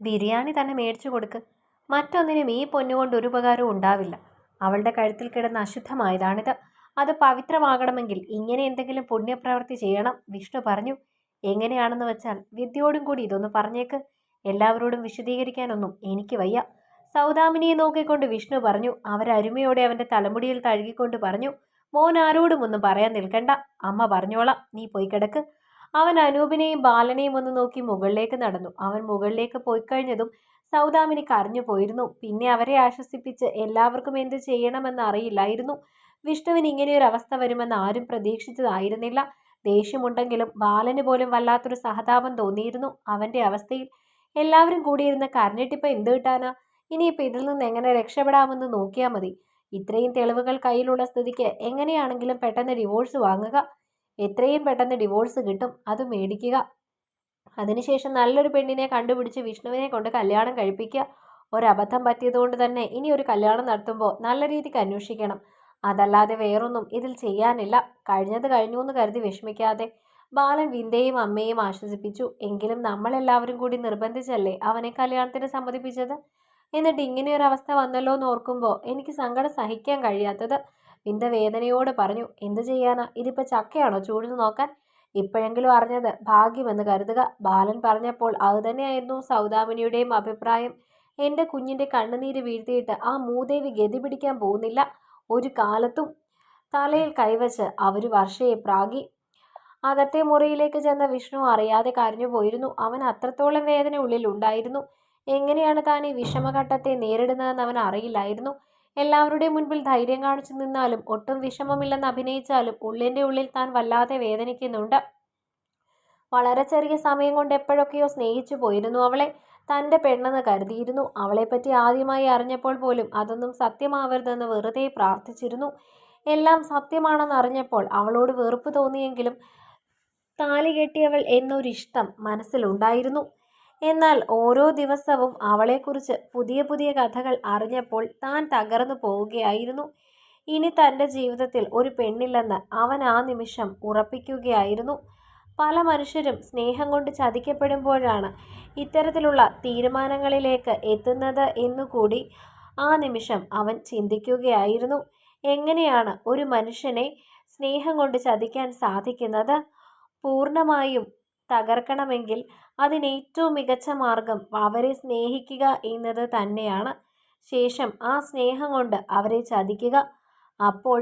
ബിരിയാണി തന്നെ മേടിച്ചു കൊടുക്ക്. മറ്റൊന്നിനും ഈ പൊന്നുകൊണ്ട് ഒരു ഉപകാരവും ഉണ്ടാവില്ല. അവളുടെ കഴുത്തിൽ കിടന്ന അശുദ്ധമായതാണിത്. അത് പവിത്രമാകണമെങ്കിൽ ഇങ്ങനെ എന്തെങ്കിലും പുണ്യപ്രവൃത്തി ചെയ്യണം വിഷ്ണു പറഞ്ഞു. എങ്ങനെയാണെന്ന് വെച്ചാൽ വിദ്യയോടും കൂടി ഇതൊന്ന് പറഞ്ഞേക്ക്. എല്ലാവരോടും വിശദീകരിക്കാനൊന്നും എനിക്ക് വയ്യ. സൗദാമിനിയെ നോക്കിക്കൊണ്ട് വിഷ്ണു പറഞ്ഞു. അവരരുമയോടെ അവന്റെ തലമുടിയിൽ തഴുകിക്കൊണ്ട് പറഞ്ഞു മോൻ ആരോടും ഒന്നും പറയാൻ നിൽക്കണ്ട. അമ്മ പറഞ്ഞോളാം. നീ പോയി കിടക്ക്. അവൻ അനൂപിനെയും ബാലനെയും ഒന്ന് നോക്കി മുകളിലേക്ക് നടന്നു. അവൻ മുകളിലേക്ക് പോയി കഴിഞ്ഞതും സൗദാമിനി കരഞ്ഞു പോയിരുന്നു. പിന്നെ അവരെ ആശ്വസിപ്പിച്ച് എല്ലാവർക്കും എന്ത് ചെയ്യണമെന്ന് അറിയില്ലായിരുന്നു. വിഷ്ണുവിന് ഇങ്ങനെയൊരു അവസ്ഥ വരുമെന്ന് ആരും പ്രതീക്ഷിച്ചതായിരുന്നില്ല. ദേഷ്യമുണ്ടെങ്കിലും ബാലന് പോലും വല്ലാത്തൊരു സഹതാപം തോന്നിയിരുന്നു. അവന്റെ അവസ്ഥയിൽ എല്ലാവരും കൂടിയിരുന്ന് കരഞ്ഞിട്ടിപ്പോൾ എന്ത് കിട്ടാനാ? ഇനിയിപ്പോൾ ഇതിൽ നിന്ന് എങ്ങനെ രക്ഷപ്പെടാമെന്ന് നോക്കിയാൽ മതി. ഇത്രയും തെളിവുകൾ കയ്യിലുള്ള സ്ഥിതിക്ക് എങ്ങനെയാണെങ്കിലും പെട്ടെന്ന് ഡിവോഴ്സ് വാങ്ങുക. എത്രയും പെട്ടെന്ന് ഡിവോഴ്സ് കിട്ടും. അത് മേടിക്കുക. അതിനുശേഷം നല്ലൊരു പെണ്ണിനെ കണ്ടുപിടിച്ച് വിഷ്ണുവിനെ കൊണ്ട് കല്യാണം കഴിപ്പിക്കുക. ഒരബദ്ധം പറ്റിയതുകൊണ്ട് തന്നെ ഇനി ഒരു കല്യാണം നടത്തുമ്പോൾ നല്ല രീതിക്ക് അന്വേഷിക്കണം. അതല്ലാതെ വേറൊന്നും ഇതിൽ ചെയ്യാനില്ല. കഴിഞ്ഞത് കഴിഞ്ഞു എന്ന് കരുതി വിഷമിക്കാതെ ബാലൻ വിന്ദയും അമ്മയും ആശ്വസിപ്പിച്ചു. എങ്കിലും നമ്മളെല്ലാവരും കൂടി നിർബന്ധിച്ചല്ലേ അവനെ കല്യാണത്തിന് സമ്മതിപ്പിച്ചത്? എന്നിട്ട് ഇങ്ങനെയൊരവസ്ഥ വന്നല്ലോ എന്ന് ഓർക്കുമ്പോൾ എനിക്ക് സങ്കടം സഹിക്കാൻ കഴിയാത്തത്. വിന്ദ വേദനയോട് പറഞ്ഞു എന്തു ചെയ്യാനാ? ഇതിപ്പോൾ ചക്കയാണോ ചൂടിൽ നോക്കാൻ? ഇപ്പോഴെങ്കിലും അറിഞ്ഞത് ഭാഗ്യമെന്ന് കരുതുക. ബാലൻ പറഞ്ഞപ്പോൾ അത് തന്നെയായിരുന്നു സൗദാമിനിയുടെയും അഭിപ്രായം. എന്റെ കുഞ്ഞിന്റെ കണ്ണുനീര് വീഴ്ത്തിയിട്ട് ആ മൂദേവി ഗതി പിടിക്കാൻ പോകുന്നില്ല. ഒരു കാലത്തും തലയിൽ കൈവച്ച് അവർ വർഷയെ പ്രാഗി. അകത്തെ മുറിയിലേക്ക് ചെന്ന വിഷ്ണു അറിയാതെ കരഞ്ഞു പോയിരുന്നു. അവൻ അത്രത്തോളം വേദന ഉള്ളിൽ ഉണ്ടായിരുന്നു. എങ്ങനെയാണ് താൻ ഈ വിഷമഘട്ടത്തെ നേരിടുന്നതെന്ന് അവൻ അറിയില്ലായിരുന്നു. എല്ലാവരുടെയും മുൻപിൽ ധൈര്യം കാണിച്ചു നിന്നാലും ഒട്ടും വിഷമമില്ലെന്ന് അഭിനയിച്ചാലും ഉള്ളിന്റെ ഉള്ളിൽ താൻ വല്ലാതെ വേദനിക്കുന്നുണ്ട്. വളരെ ചെറിയ സമയം കൊണ്ട് എപ്പോഴൊക്കെയോ സ്നേഹിച്ചു പോയിരുന്നു അവളെ. തന്റെ പെണ്ണെന്ന് കരുതിയിരുന്നു. അവളെപ്പറ്റി ആദ്യമായി അറിഞ്ഞപ്പോൾ പോലും അതൊന്നും സത്യമാവരുതെന്ന് വെറുതെ പ്രാർത്ഥിച്ചിരുന്നു. എല്ലാം സത്യമാണെന്ന് അറിഞ്ഞപ്പോൾ അവളോട് വെറുപ്പ് തോന്നിയെങ്കിലും താലി കെട്ടിയവൾ എന്നൊരിഷ്ടം മനസ്സിലുണ്ടായിരുന്നു. എന്നാൽ ഓരോ ദിവസവും അവളെക്കുറിച്ച് പുതിയ പുതിയ കഥകൾ അറിഞ്ഞപ്പോൾ താൻ തകർന്നു പോവുകയായിരുന്നു. ഇനി തന്റെ ജീവിതത്തിൽ ഒരു പെണ്ണില്ലെന്ന് അവൻ ആ നിമിഷം ഉറപ്പിക്കുകയായിരുന്നു. പല മനുഷ്യരും സ്നേഹം കൊണ്ട് ചതിക്കപ്പെടുമ്പോഴാണ് ഇത്തരത്തിലുള്ള തീരുമാനങ്ങളിലേക്ക് എത്തുന്നത് എന്നുകൂടി ആ നിമിഷം അവൻ ചിന്തിക്കുകയായിരുന്നു. എങ്ങനെയാണ് ഒരു മനുഷ്യനെ സ്നേഹം കൊണ്ട് ചതിക്കാൻ സാധിക്കുന്നത്? പൂർണമായും തകർക്കണമെങ്കിൽ അതിന് ഏറ്റവും മികച്ച മാർഗം അവരെ സ്നേഹിക്കുക എന്നത് തന്നെയാണ്. ശേഷം ആ സ്നേഹം കൊണ്ട് അവരെ ചതിക്കുക. അപ്പോൾ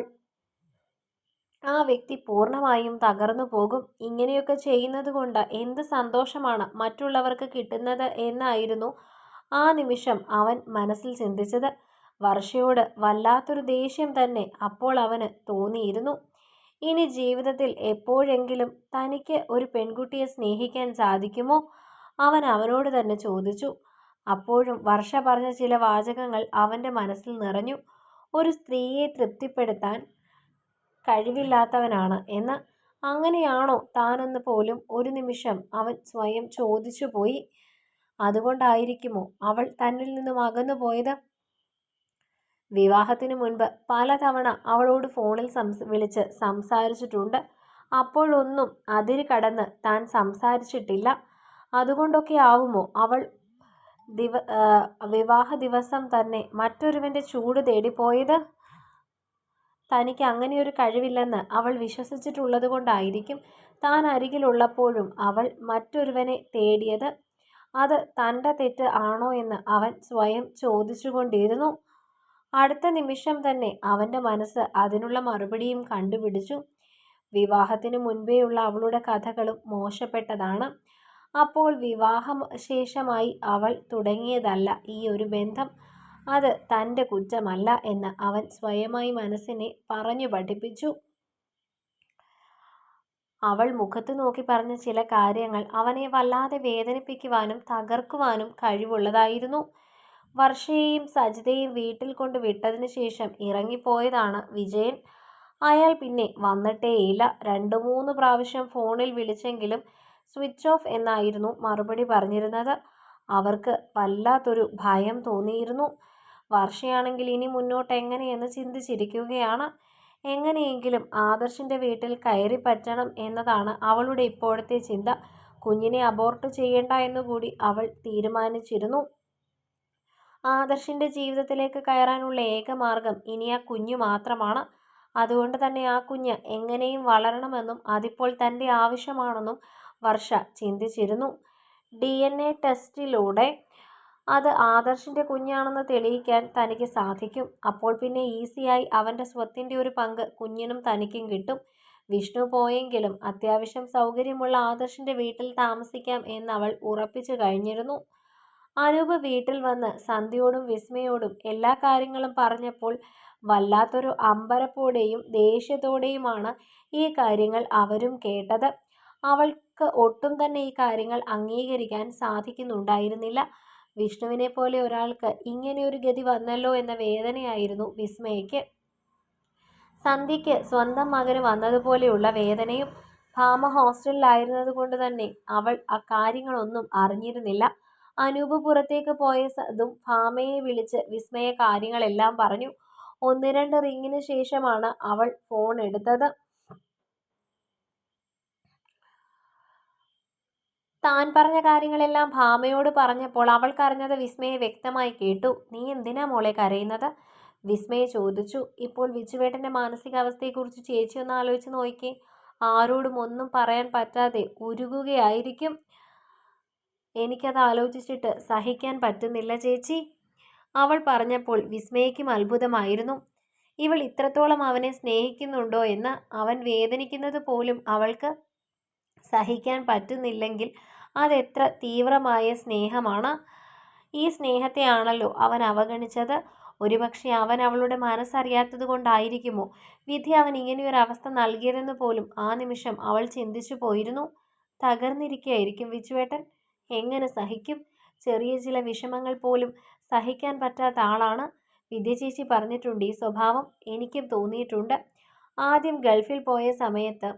ആ വ്യക്തി പൂർണമായും തകർന്നു പോകും. ഇങ്ങനെയൊക്കെ ചെയ്യുന്നത് കൊണ്ട് എന്ത് സന്തോഷമാണ് മറ്റുള്ളവർക്ക് കിട്ടുന്നത് എന്നായിരുന്നു ആ നിമിഷം അവൻ മനസ്സിൽ ചിന്തിച്ചത്. വർഷയോട് വല്ലാത്തൊരു ദേഷ്യം തന്നെ അപ്പോൾ അവന് തോന്നിയിരുന്നു. ഇനി ജീവിതത്തിൽ എപ്പോഴെങ്കിലും തനിക്ക് ഒരു പെൺകുട്ടിയെ സ്നേഹിക്കാൻ സാധിക്കുമോ? അവൻ അവനോട് തന്നെ ചോദിച്ചു. അപ്പോഴും വർഷ പറഞ്ഞ ചില വാചകങ്ങൾ അവന്റെ മനസ്സിൽ നിറഞ്ഞു. ഒരു സ്ത്രീയെ തൃപ്തിപ്പെടുത്താൻ കഴിവില്ലാത്തവനാണ് എന്ന്. അങ്ങനെയാണോ താനെന്ന് പോലും ഒരു നിമിഷം അവൻ സ്വയം ചോദിച്ചു പോയി അതുകൊണ്ടായിരിക്കുമോ അവൾ തന്നിൽ നിന്നും അകന്നു പോയത് വിവാഹത്തിനു മുൻപ് പലതവണ അവളോട് ഫോണിൽ സംസ് വിളിച്ച് സംസാരിച്ചിട്ടുണ്ട്. അപ്പോഴൊന്നും അതിര് കടന്ന് താൻ സംസാരിച്ചിട്ടില്ല. അതുകൊണ്ടൊക്കെ ആവുമോ? അവൾ ദിവ വിവാഹ ദിവസം തന്നെ മറ്റൊരുവന്റെ ചൂട് തേടിപ്പോയത്? തനിക്ക് അങ്ങനെയൊരു കഴിവില്ലെന്ന് അവൾ വിശ്വസിച്ചിട്ടുള്ളത് കൊണ്ടായിരിക്കും താൻ അരികിലുള്ളപ്പോഴും അവൾ മറ്റൊരുവനെ തേടിയത്. അത് തന്റെ തെറ്റ് ആണോ എന്ന് അവൻ സ്വയം ചോദിച്ചുകൊണ്ടിരുന്നു. അടുത്ത നിമിഷം തന്നെ അവന്റെ മനസ്സ് അതിനുള്ള മറുപടിയും കണ്ടുപിടിച്ചു. വിവാഹത്തിന് മുൻപേയുള്ള അവളുടെ കഥകളും മോശപ്പെട്ടതാണ്. അപ്പോൾ വിവാഹം ശേഷമായി അവൾ തുടങ്ങിയതല്ല ഈ ഒരു ബന്ധം. അത് തന്റെ കുറ്റമല്ല എന്ന് അവൻ സ്വയമായി മനസ്സിനെ പറഞ്ഞു പഠിപ്പിച്ചു. അവൾ മുഖത്ത് നോക്കി പറഞ്ഞ ചില കാര്യങ്ങൾ അവനെ വല്ലാതെ വേദനിപ്പിക്കുവാനും തകർക്കുവാനും കഴിവുള്ളതായിരുന്നു. വർഷയെയും സജിതയും വീട്ടിൽ കൊണ്ട് വിട്ടതിന് ശേഷം ഇറങ്ങിപ്പോയതാണ് വിജയൻ. അയാൾ പിന്നെ വന്നിട്ടേയില്ല. രണ്ടു മൂന്ന് പ്രാവശ്യം ഫോണിൽ വിളിച്ചെങ്കിലും സ്വിച്ച് ഓഫ് എന്നായിരുന്നു മറുപടി പറഞ്ഞിരുന്നത്. അവർക്ക് വല്ലാത്തൊരു ഭയം തോന്നിയിരുന്നു. വർഷയാണെങ്കിൽ ഇനി മുന്നോട്ട് എങ്ങനെയെന്ന് ചിന്തിച്ചിരിക്കുകയാണ്. എങ്ങനെയെങ്കിലും ആദർശിന്റെ വീട്ടിൽ കയറി പറ്റണം എന്നതാണ് അവളുടെ ഇപ്പോഴത്തെ ചിന്ത. കുഞ്ഞിനെ അബോർട്ട് ചെയ്യേണ്ട എന്നുകൂടി അവൾ തീരുമാനിച്ചിരുന്നു. ആദർശിന്റെ ജീവിതത്തിലേക്ക് കയറാനുള്ള ഏക മാർഗം ഇനി ആ കുഞ്ഞു മാത്രമാണ്. അതുകൊണ്ട് തന്നെ ആ കുഞ്ഞ് എങ്ങനെയും വളരണമെന്നും അതിപ്പോൾ തന്റെ ആവശ്യമാണെന്നും വർഷ ചിന്തിച്ചിരുന്നു. ഡി എൻ എ ടെസ്റ്റിലൂടെ അത് ആദർശിന്റെ കുഞ്ഞാണെന്ന് തെളിയിക്കാൻ തനിക്ക് സാധിക്കും. അപ്പോൾ പിന്നെ ഈസിയായി അവന്റെ സ്വത്തിന്റെ ഒരു പങ്ക് കുഞ്ഞിനും തനിക്കും കിട്ടും. വിഷ്ണു പോയെങ്കിലും അത്യാവശ്യം സൗകര്യമുള്ള ആദർശിന്റെ വീട്ടിൽ താമസിക്കാം എന്നവൾ ഉറപ്പിച്ചു കഴിഞ്ഞിരുന്നു. അനൂപ് വീട്ടിൽ വന്ന് സന്ധ്യയോടും വിസ്മയോടും എല്ലാ കാര്യങ്ങളും പറഞ്ഞപ്പോൾ വല്ലാത്തൊരു അമ്പരപ്പോടെയും ദേഷ്യത്തോടെയുമാണ് ഈ കാര്യങ്ങൾ അവരും കേട്ടത്. അവൾക്ക് ഒട്ടും തന്നെ ഈ കാര്യങ്ങൾ അംഗീകരിക്കാൻ സാധിക്കുന്നുണ്ടായിരുന്നില്ല. വിഷ്ണുവിനെ പോലെ ഒരാൾക്ക് ഇങ്ങനെയൊരു ഗതി വന്നല്ലോ എന്ന വേദനയായിരുന്നു വിസ്മയ്ക്ക് സന്ധ്യയ്ക്ക് സ്വന്തം മകന് വന്നതുപോലെയുള്ള വേദനയും ഭാമ ഹോസ്റ്റലിലായിരുന്നത് കൊണ്ട് തന്നെ അവൾ ആ കാര്യങ്ങളൊന്നും അറിഞ്ഞിരുന്നില്ല. അനൂപ് പുറത്തേക്ക് പോയതും ഭാമയെ വിളിച്ച് വിസ്മയ കാര്യങ്ങളെല്ലാം പറഞ്ഞു. ഒന്ന് രണ്ട് റിങ്ങിന് ശേഷമാണ് അവൾ ഫോൺ എടുത്തത്. താൻ പറഞ്ഞ കാര്യങ്ങളെല്ലാം ഭാമയോട് പറഞ്ഞപ്പോൾ അവൾ വിസ്മയെ വ്യക്തമായി കേട്ടു. നീ എന്തിനാ മോളെ കരയുന്നത്? വിസ്മയെ ചോദിച്ചു. ഇപ്പോൾ വിച്ചുവേട്ടന്റെ മാനസികാവസ്ഥയെക്കുറിച്ച് ചേച്ചി ഒന്ന് ആലോചിച്ച് നോക്കി ആരോടും ഒന്നും പറയാൻ പറ്റാതെ ഉരുകുകയായിരിക്കും. എനിക്കത് ആലോചിച്ചിട്ട് സഹിക്കാൻ പറ്റുന്നില്ല ചേച്ചി. അവൾ പറഞ്ഞപ്പോൾ വിസ്മയക്കും അത്ഭുതമായിരുന്നു. ഇവൾ ഇത്രത്തോളം അവനെ സ്നേഹിക്കുന്നുണ്ടോ എന്ന് അവൻ വേദനിക്കുന്നത് പോലും അവൾക്ക് സഹിക്കാൻ പറ്റുന്നില്ലെങ്കിൽ അതെത്ര തീവ്രമായ സ്നേഹമാണ്. ഈ സ്നേഹത്തെയാണല്ലോ അവൻ അവഗണിച്ചത്. ഒരുപക്ഷെ അവൻ അവളുടെ മനസ്സറിയാത്തത് കൊണ്ടായിരിക്കുമോ? വിധി അവൻ ഇങ്ങനെയൊരു അവസ്ഥ നൽകിയതെന്ന് പോലും ആ നിമിഷം അവൾ ചിന്തിച്ചു പോയിരുന്നു തകർന്നിരിക്കുകയായിരിക്കും വിച്ചുവേട്ടൻ. എങ്ങനെ സഹിക്കും? ചെറിയ ചില വിഷമങ്ങൾ പോലും സഹിക്കാൻ പറ്റാത്ത ആളാണ് വിദ്യ ചേച്ചി പറഞ്ഞിട്ടുണ്ട്. ഈ സ്വഭാവം എനിക്കും തോന്നിയിട്ടുണ്ട്. ആദ്യം ഗൾഫിൽ പോയ സമയത്ത്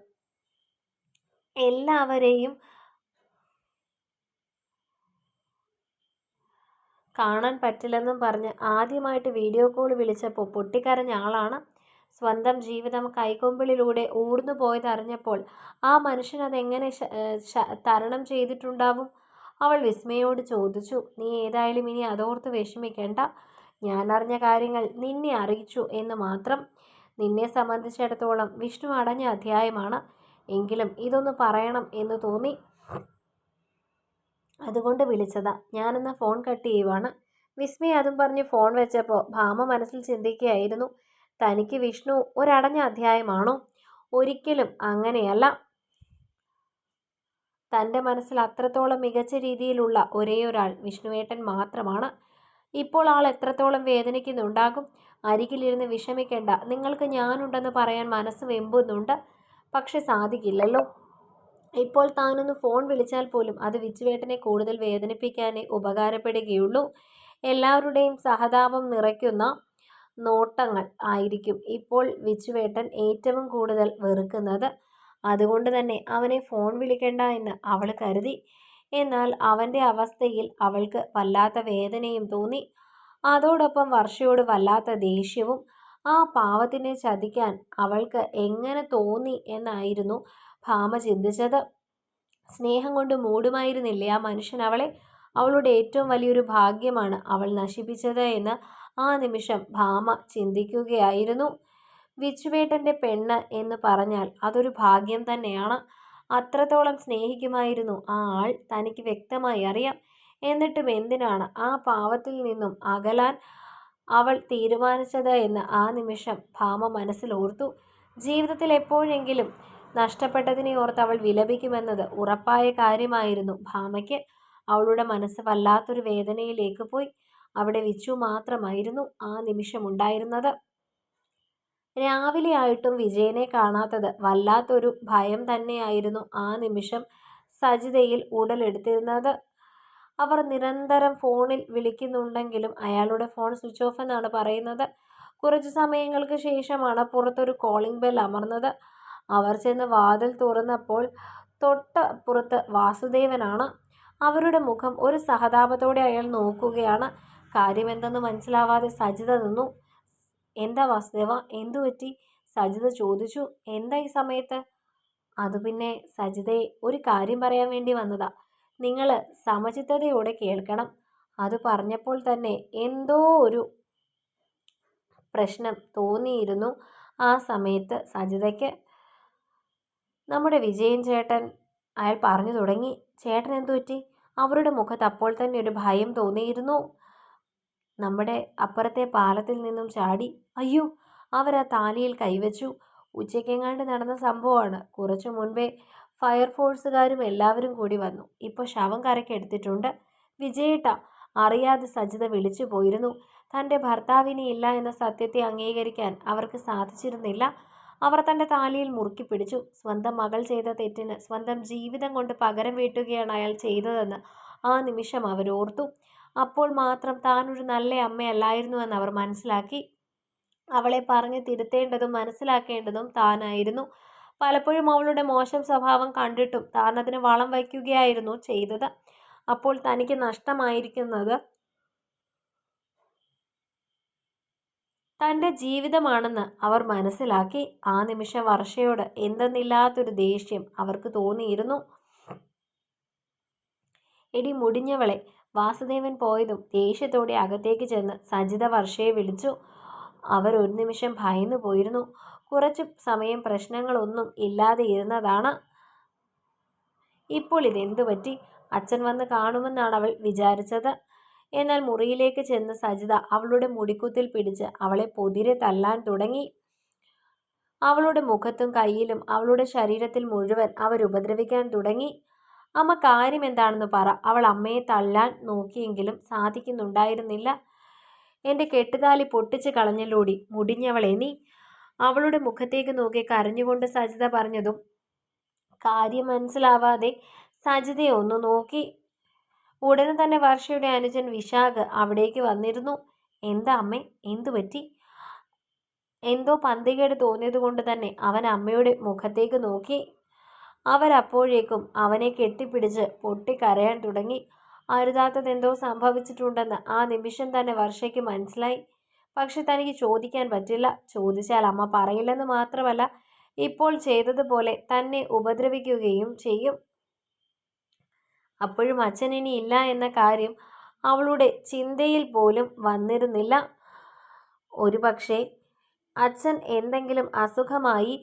എല്ലാവരെയും കാണാൻ പറ്റില്ലെന്നും പറഞ്ഞ് ആദ്യമായിട്ട് വീഡിയോ കോൾ വിളിച്ചപ്പോൾ പൊട്ടിക്കരഞ്ഞ ആളാണ്. സ്വന്തം ജീവിതം കൈകൊമ്പിളിലൂടെ ഊർന്നു പോയതറിഞ്ഞപ്പോൾ ആ മനുഷ്യൻ അതെങ്ങനെ തരണം ചെയ്തിട്ടുണ്ടാവും? അവൾ വിസ്മയോട് ചോദിച്ചു നീ ഏതായാലും ഇനി അതോർത്ത് വിഷമിക്കേണ്ട. ഞാൻ അറിഞ്ഞ കാര്യങ്ങൾ നിന്നെ അറിയിച്ചു എന്ന് മാത്രം. നിന്നെ സംബന്ധിച്ചിടത്തോളം വിഷ്ണു അടഞ്ഞ അധ്യായമാണ്. എങ്കിലും ഇതൊന്ന് പറയണം എന്ന് തോന്നി. അതുകൊണ്ട് വിളിച്ചതാ. ഞാനെന്ന ഫോൺ കട്ട് ചെയ്യുവാണ്. വിസ്മയ അതും പറഞ്ഞ് ഫോൺ വെച്ചപ്പോൾ ഭാമ മനസ്സിൽ ചിന്തിക്കുകയായിരുന്നു. തനിക്ക് വിഷ്ണു ഒരടഞ്ഞ അധ്യായമാണോ? ഒരിക്കലും അങ്ങനെയല്ല. തന്റെ മനസ്സിൽ അത്രത്തോളം മികച്ച രീതിയിലുള്ള ഒരേ ഒരാൾ വിഷ്ണുവേട്ടൻ മാത്രമാണ്. ഇപ്പോൾ ആൾ എത്രത്തോളം വേദനിക്കുന്നുണ്ടാകും അരികിലിരുന്ന് വിഷമിക്കേണ്ട. നിങ്ങൾക്ക് ഞാനുണ്ടെന്ന് പറയാൻ മനസ്സ് വെമ്പുന്നുണ്ട്. പക്ഷെ സാധിക്കില്ലല്ലോ. ഇപ്പോൾ താനൊന്ന് ഫോൺ വിളിച്ചാൽ പോലും അത് വിച്ചുവേട്ടനെ കൂടുതൽ വേദനിപ്പിക്കാനേ ഉപകാരപ്പെടുകയുള്ളൂ. എല്ലാവരുടെയും സഹതാപം നിറയ്ക്കുന്ന നോട്ടങ്ങൾ ആയിരിക്കും ഇപ്പോൾ വിച്ചുവേട്ടൻ ഏറ്റവും കൂടുതൽ വെറുക്കുന്നത്. അതുകൊണ്ട് തന്നെ അവനെ ഫോൺ വിളിക്കേണ്ട എന്ന് അവൾ കരുതി. എന്നാൽ അവന്റെ അവസ്ഥയിൽ അവൾക്ക് വല്ലാത്ത വേദനയും തോന്നി. അതോടൊപ്പം വർഷയോട് വല്ലാത്ത ദേഷ്യവും ആ പാവത്തിനെ ചതിക്കാൻ അവൾക്ക് എങ്ങനെ തോന്നി എന്നായിരുന്നു ഭാമ ചിന്തിച്ചത്. സ്നേഹം കൊണ്ട് മൂടുമായിരുന്നില്ലേ ആ മനുഷ്യൻ അവളെ? അവളുടെ ഏറ്റവും വലിയൊരു ഭാഗ്യമാണ് അവൾ നശിപ്പിച്ചത് എന്ന് ആ നിമിഷം ഭാമ ചിന്തിക്കുകയായിരുന്നു. വിച്ചുവേട്ടന്റെ പെണ്ണ് എന്ന് പറഞ്ഞാൽ അതൊരു ഭാഗ്യം തന്നെയാണ്. അത്രത്തോളം സ്നേഹിക്കുമായിരുന്നു ആ ആൾ. തനിക്ക് വ്യക്തമായി അറിയാം. എന്നിട്ടും എന്തിനാണ് ആ പാവത്തിൽ നിന്നും അകലാൻ അവൾ തീരുമാനിച്ചത് എന്ന് ആ നിമിഷം ഭാമ മനസ്സിൽ ഓർത്തു. ജീവിതത്തിൽ എപ്പോഴെങ്കിലും നഷ്ടപ്പെട്ടതിനെ ഓർത്ത് അവൾ വിലപിക്കുമെന്നത് ഉറപ്പായ കാര്യമായിരുന്നു ഭാമയ്ക്ക്. അവളുടെ മനസ്സ് വല്ലാത്തൊരു വേദനയിലേക്ക് പോയി. അവിടെ വിച്ചു മാത്രമായിരുന്നു ആ നിമിഷം ഉണ്ടായിരുന്നത്. രാവിലെ ആയിട്ടും വിജയനെ കാണാത്തത്. വല്ലാത്തൊരു ഭയം തന്നെയായിരുന്നു ആ നിമിഷം സജിതയിൽ ഉടലെടുത്തിരുന്നത്. അവർ നിരന്തരം ഫോണിൽ വിളിക്കുന്നുണ്ടെങ്കിലും അയാളുടെ ഫോൺ സ്വിച്ച് ഓഫ് എന്നാണ് പറയുന്നത്. കുറച്ച് സമയങ്ങൾക്ക് ശേഷമാണ് പുറത്തൊരു കോളിംഗ് ബെൽ അമർന്നത്. അവർ ചെന്ന് വാതിൽ തുറന്നപ്പോൾ തൊട്ട് പുറത്ത് വാസുദേവനാണ്. അവരുടെ മുഖം ഒരു സഹതാപത്തോടെ അയാൾ നോക്കുകയാണ്. കാര്യമെന്തെന്ന് മനസ്സിലാവാതെ സജിത നിന്നു. എന്താ വാസുദേവ? എന്തു പറ്റി? സജിത ചോദിച്ചു. എന്താ ഈ സമയത്ത്? അത് പിന്നെ സജിതയെ ഒരു കാര്യം പറയാൻ വേണ്ടി വന്നതാ. നിങ്ങൾ സമചിത്തതയോടെ കേൾക്കണം. അത് പറഞ്ഞപ്പോൾ തന്നെ എന്തോ ഒരു പ്രശ്നം തോന്നിയിരുന്നു ആ സമയത്ത് സജിതയ്ക്ക്. നമ്മുടെ വിജയൻ ചേട്ടൻ അയാൾ പറഞ്ഞു തുടങ്ങി. ചേട്ടൻ എന്തു പറ്റി? അവരുടെ മുഖത്ത് അപ്പോൾ തന്നെ ഒരു ഭയം തോന്നിയിരുന്നു. നമ്മുടെ അപ്പുറത്തെ പാലത്തിൽ നിന്നും ചാടി അയ്യോ അവർ ആ താലിയിൽ കൈവച്ചു. ഉച്ചയ്ക്കെങ്ങാണ്ട് നടന്ന സംഭവമാണ്. കുറച്ചു മുൻപേ ഫയർഫോഴ്സുകാരും എല്ലാവരും കൂടി വന്നു. ഇപ്പോൾ ശവം കരക്കെടുത്തിട്ടുണ്ട് വിജയേട്ട അറിയാതെ സജിത വിളിച്ചു പോയിരുന്നു. തന്റെ ഭർത്താവിനെ ഇല്ല എന്ന സത്യത്തെ അംഗീകരിക്കാൻ അവർക്ക് സാധിച്ചിരുന്നില്ല. അവർ തന്റെ താലിയിൽ മുറുക്കി പിടിച്ചു. സ്വന്തം മകൾ ചെയ്ത തെറ്റിന് സ്വന്തം ജീവിതം കൊണ്ട് പകരം വീട്ടുകയാണ് അയാൾ ചെയ്തതെന്ന് ആ നിമിഷം അവരോർത്തു. അപ്പോൾ മാത്രം താനൊരു നല്ല അമ്മയല്ലായിരുന്നുവെന്ന് അവർ മനസ്സിലാക്കി. അവളെ പറഞ്ഞ് തിരുത്തേണ്ടതും മനസ്സിലാക്കേണ്ടതും താനായിരുന്നു. പലപ്പോഴും അവളുടെ മോശം സ്വഭാവം കണ്ടിട്ടും താൻ അതിന് വളം വയ്ക്കുകയായിരുന്നു ചെയ്തത്. അപ്പോൾ തനിക്ക് നഷ്ടമായിരിക്കുന്നത്? തന്റെ ജീവിതമാണെന്ന് അവർ മനസ്സിലാക്കി. ആ നിമിഷം വർഷയോട് എന്തെന്നില്ലാത്തൊരു ദേഷ്യം അവർക്ക് തോന്നിയിരുന്നു. എടി മുടിഞ്ഞവളെ വാസുദേവൻ പോയതും ദേഷ്യത്തോടെ അകത്തേക്ക് ചെന്ന് സജിത വർഷയെ വിളിച്ചു. അവർ ഒരു നിമിഷം ഭയന്നു പോയിരുന്നു. കുറച്ച് സമയം പ്രശ്നങ്ങളൊന്നും ഇല്ലാതെ ഇരുന്നതാണ്. ഇപ്പോൾ ഇതെന്തു പറ്റി? അച്ഛൻ വന്ന് കാണുമെന്നാണ് അവൾ വിചാരിച്ചത്. എന്നാൽ മുറിയിലേക്ക് ചെന്ന് സജിത അവളുടെ മുടിക്കുത്തിൽ പിടിച്ച് അവളെ പൊതിരെ തല്ലാൻ തുടങ്ങി. അവളുടെ മുഖത്തും കയ്യിലും അവളുടെ ശരീരത്തിൽ മുഴുവൻ അവരുപദ്രവിക്കാൻ തുടങ്ങി. അമ്മ കാര്യം എന്താണെന്ന് പറ. അവൾ അമ്മയെ തള്ളാൻ നോക്കിയെങ്കിലും സാധിക്കുന്നുണ്ടായിരുന്നില്ല. എന്റെ കെട്ടുതാലി പൊട്ടിച്ച് കളഞ്ഞല്ലോടി മുടിഞ്ഞവളെ നീ അവളുടെ മുഖത്തേക്ക് നോക്കി കരഞ്ഞുകൊണ്ട് സജിത പറഞ്ഞതും കാര്യം മനസ്സിലാവാതെ സജിതയെ ഒന്ന് നോക്കി. ഉടനെ തന്നെ വർഷയുടെ അനുജൻ വിശാഖ് അവിടേക്ക് വന്നിരുന്നു. എന്താ അമ്മേ? എന്തു പറ്റി? എന്തോ പന്തികേട് തോന്നിയത് കൊണ്ട് തന്നെ അവൻ അമ്മയുടെ മുഖത്തേക്ക് നോക്കി. അവരപ്പോഴേക്കും അവനെ കെട്ടിപ്പിടിച്ച് പൊട്ടിക്കരയാൻ തുടങ്ങി. അരുതാത്തതെന്തോ സംഭവിച്ചിട്ടുണ്ടെന്ന് ആ നിമിഷം തന്നെ വർഷയ്ക്ക് മനസ്സിലായി. പക്ഷെ തനിക്ക് ചോദിക്കാൻ പറ്റില്ല. ചോദിച്ചാൽ അമ്മ പറയില്ലെന്ന് മാത്രമല്ല ഇപ്പോൾ ചെയ്തതുപോലെ തന്നെ ഉപദ്രവിക്കുകയും ചെയ്യും. അപ്പോഴും അച്ഛൻ ഇനി ഇല്ല എന്ന കാര്യം അവളുടെ ചിന്തയിൽ പോലും വന്നിരുന്നില്ല. ഒരുപക്ഷെ അച്ഛൻ എന്തെങ്കിലും അസുഖമായി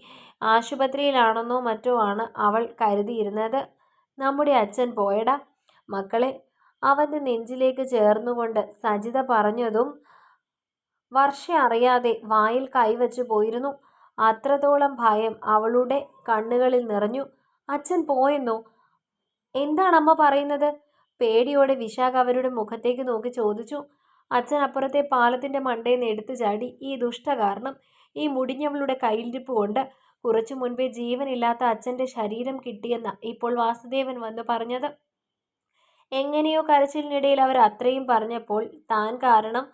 ആശുപത്രിയിലാണെന്നോ മറ്റോ ആണ് അവൾ കരുതിയിരുന്നത്. നമ്മുടെ അച്ഛൻ പോയടാ മക്കളെ. അവന്റെ നെഞ്ചിലേക്ക് ചേർന്നുകൊണ്ട് സജിത പറഞ്ഞതും വർഷ അറിയാതെ വായിൽ കൈവച്ചു പോയിരുന്നു. അത്രത്തോളം ഭയം അവളുടെ കണ്ണുകളിൽ നിറഞ്ഞു. അച്ഛൻ പോയെന്നോ? എന്താണ് അമ്മ പറയുന്നത്? പേടിയോടെ വിശാഖ അവരുടെ മുഖത്തേക്ക് നോക്കി ചോദിച്ചു. അച്ഛൻ അപ്പുറത്തെ പാലത്തിന്റെ മണ്ടയിൽ നിന്ന് എടുത്തു ചാടി. ഈ ദുഷ്ട കാരണം ഈ മുടിഞ്ഞവളുടെ കയ്യിലിരിപ്പ് കൊണ്ട് കുറച്ചു മുൻപേ ജീവനില്ലാത്ത അച്ഛന്റെ ശരീരം കിട്ടിയെന്ന ഇപ്പോൾ വാസുദേവൻ വന്ന് പറഞ്ഞത്. എങ്ങനെയോ കരച്ചിലിനിടയിൽ അവർ അത്രയും പറഞ്ഞപ്പോൾ താൻ കാരണം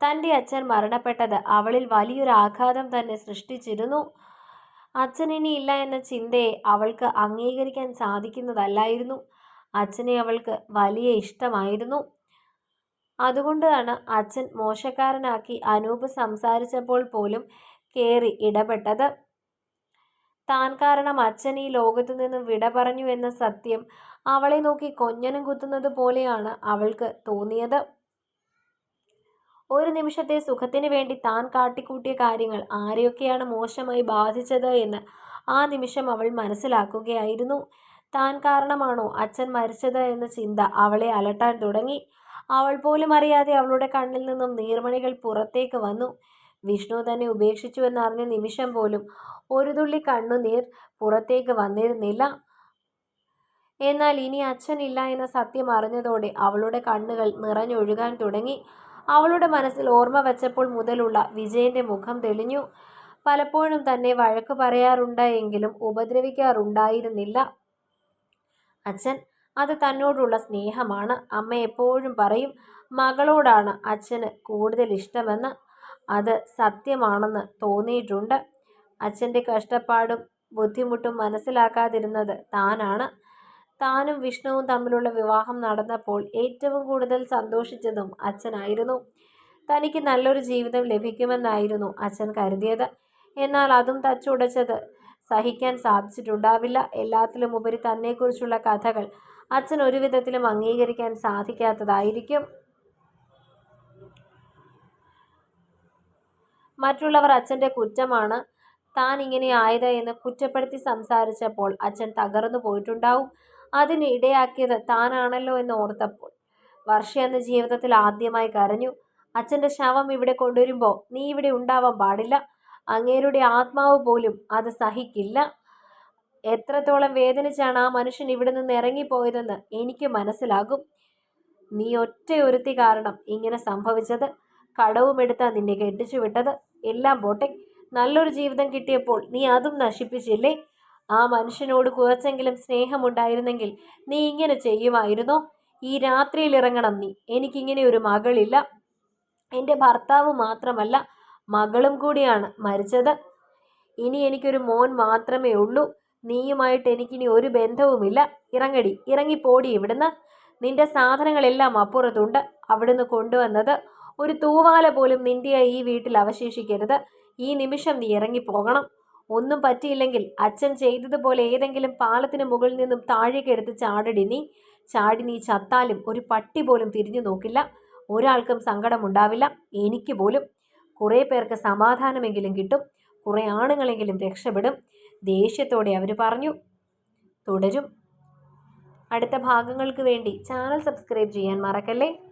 തന്റെ അച്ഛൻ മരണപ്പെട്ടത്. അവളിൽ വലിയൊരു ആഘാതം തന്നെ സൃഷ്ടിച്ചിരുന്നു. ഇല്ല എന്ന ചിന്തയെ അവൾക്ക് അംഗീകരിക്കാൻ സാധിക്കുന്നതല്ലായിരുന്നു. അച്ഛനെ അവൾക്ക് വലിയ ഇഷ്ടമായിരുന്നു. അതുകൊണ്ടാണ് അച്ഛൻ മോശക്കാരനാക്കി അനൂപ് സംസാരിച്ചപ്പോൾ പോലും കയറി ഇടപെട്ടത്. താൻ കാരണം അച്ഛൻ ഈ ലോകത്തു നിന്ന് വിട പറഞ്ഞു എന്ന സത്യം അവളെ നോക്കി കൊഞ്ഞനും കുത്തുന്നത് പോലെയാണ് അവൾക്ക് തോന്നിയത്. ഒരു നിമിഷത്തെ സുഖത്തിന് വേണ്ടി താൻ കാട്ടിക്കൂട്ടിയ കാര്യങ്ങൾ ആരെയൊക്കെയാണ് മോശമായി ബാധിച്ചത് എന്ന് ആ നിമിഷം അവൾ മനസ്സിലാക്കുകയായിരുന്നു. താൻ കാരണമാണോ അച്ഛൻ മരിച്ചത് എന്ന ചിന്ത അവളെ അലട്ടാൻ തുടങ്ങി. അവൾ പോലും അറിയാതെ അവളുടെ കണ്ണിൽ നിന്നും നീർമണികൾ പുറത്തേക്ക് വന്നു. വിഷ്ണു തന്നെ ഉപേക്ഷിച്ചു എന്നറിഞ്ഞ നിമിഷം പോലും ഒരു തുള്ളി കണ്ണുനീർ പുറത്തേക്ക് വന്നിരുന്നില്ല. എന്നാൽ ഇനി അച്ഛനില്ല എന്ന സത്യം അറിഞ്ഞതോടെ അവളുടെ കണ്ണുകൾ നിറഞ്ഞൊഴുകാൻ തുടങ്ങി. അവളുടെ മനസ്സിൽ ഓർമ്മ വച്ചപ്പോൾ മുതലുള്ള വിജയന്റെ മുഖം തെളിഞ്ഞു. പലപ്പോഴും തന്നെ വഴക്ക് പറയാറുണ്ടെങ്കിലും ഉപദ്രവിക്കാറുണ്ടായിരുന്നില്ല. അച്ഛൻ അത് തന്നോടുള്ള സ്നേഹമാണ്. അമ്മ എപ്പോഴും പറയും മകളോടാണ് അച്ഛന് കൂടുതൽ ഇഷ്ടമെന്ന്. അത് സത്യമാണെന്ന് തോന്നിയിട്ടുണ്ട്. അച്ഛന്റെ കഷ്ടപ്പാടും ബുദ്ധിമുട്ടും മനസ്സിലാക്കാതിരുന്നത് താനാണ്. താനും വിഷ്ണുവും തമ്മിലുള്ള വിവാഹം നടന്നപ്പോൾ ഏറ്റവും കൂടുതൽ സന്തോഷിച്ചതും അച്ഛനായിരുന്നു. തനിക്ക് നല്ലൊരു ജീവിതം ലഭിക്കുമെന്നായിരുന്നു അച്ഛൻ കരുതിയത്. എന്നാൽ അതും തച്ചുടച്ചത് സഹിക്കാൻ സാധിച്ചിട്ടുണ്ടാവില്ല. എല്ലാത്തിലും ഉപരി തന്നെക്കുറിച്ചുള്ള കഥകൾ അച്ഛൻ ഒരുവിധത്തിലും അംഗീകരിക്കാൻ സാധിക്കാത്തതായിരിക്കും. മറ്റുള്ളവർ അച്ഛന്റെ കുറ്റമാണ് താൻ ഇങ്ങനെ ആയത് എന്ന് കുറ്റപ്പെടുത്തി സംസാരിച്ചപ്പോൾ അച്ഛൻ തകർന്നു പോയിട്ടുണ്ടാവും. അതിന് ഇടയാക്കിയത് താനാണല്ലോ എന്ന് ഓർത്തപ്പോൾ വർഷ എന്ന ജീവിതത്തിൽ ആദ്യമായി കരഞ്ഞു. അച്ഛന്റെ ശവം ഇവിടെ കൊണ്ടുവരുമ്പോൾ നീ ഇവിടെ ഉണ്ടാവാൻ പാടില്ല. അങ്ങേരുടെ ആത്മാവ് പോലും അത് സഹിക്കില്ല. എത്രത്തോളം വേദനിച്ചാണ് ആ മനുഷ്യൻ ഇവിടെ നിന്ന് ഇറങ്ങിപ്പോയതെന്ന് എനിക്ക് മനസ്സിലാകും. നീ ഒറ്റ ഒരുത്തി കാരണം ഇങ്ങനെ സംഭവിച്ചത്. കടവുമെടുത്താ നിന്നെ കെട്ടിച്ചു വിട്ടത്. എല്ലാം പോട്ടെ. നല്ലൊരു ജീവിതം കിട്ടിയപ്പോൾ നീ അതും നശിപ്പിച്ചില്ലേ? ആ മനുഷ്യനോട് കുറച്ചെങ്കിലും സ്നേഹമുണ്ടായിരുന്നെങ്കിൽ നീ ഇങ്ങനെ ചെയ്യുമായിരുന്നോ? ഈ രാത്രിയിൽ ഇറങ്ങണം നീ. എനിക്കിങ്ങനെ ഒരു മകളില്ല. എന്റെ ഭർത്താവ് മാത്രമല്ല മകളും കൂടിയാണ് മരിച്ചത്. ഇനി എനിക്കൊരു മോൻ മാത്രമേ ഉള്ളൂ. നീയുമായിട്ട് എനിക്കിനി ഒരു ബന്ധവുമില്ല. ഇറങ്ങടി. ഇറങ്ങിപ്പോടി ഇവിടുന്ന്. നിന്റെ സാധനങ്ങളെല്ലാം അപ്പുറത്തുണ്ട്. അവിടുന്ന് കൊണ്ടുവന്നത് ഒരു തൂവാല പോലും നിന്റെ ഈ വീട്ടിൽ അവശേഷിക്കരുത്. ഈ നിമിഷം നീ ഇറങ്ങിപ്പോകണം ഒന്നും പറ്റിയില്ലെങ്കിൽ അച്ഛൻ ചെയ്തതുപോലെ ഏതെങ്കിലും പാലത്തിന് മുകളിൽ നിന്നും താഴേക്കെടുത്ത് ചാടടി നീ. ചാടി നീ ചത്താലും ഒരു പട്ടി പോലും തിരിഞ്ഞു നോക്കില്ല. ഒരാൾക്കും സങ്കടമുണ്ടാവില്ല. എനിക്ക് പോലും. കുറേ പേർക്ക് സമാധാനമെങ്കിലും കിട്ടും. കുറേ ആണുങ്ങളെങ്കിലും രക്ഷപ്പെടും. ദേഷ്യത്തോടെ അവർ പറഞ്ഞു. തുടരും. അടുത്ത ഭാഗങ്ങൾക്ക് വേണ്ടി ചാനൽ സബ്സ്ക്രൈബ് ചെയ്യാൻ മറക്കല്ലേ?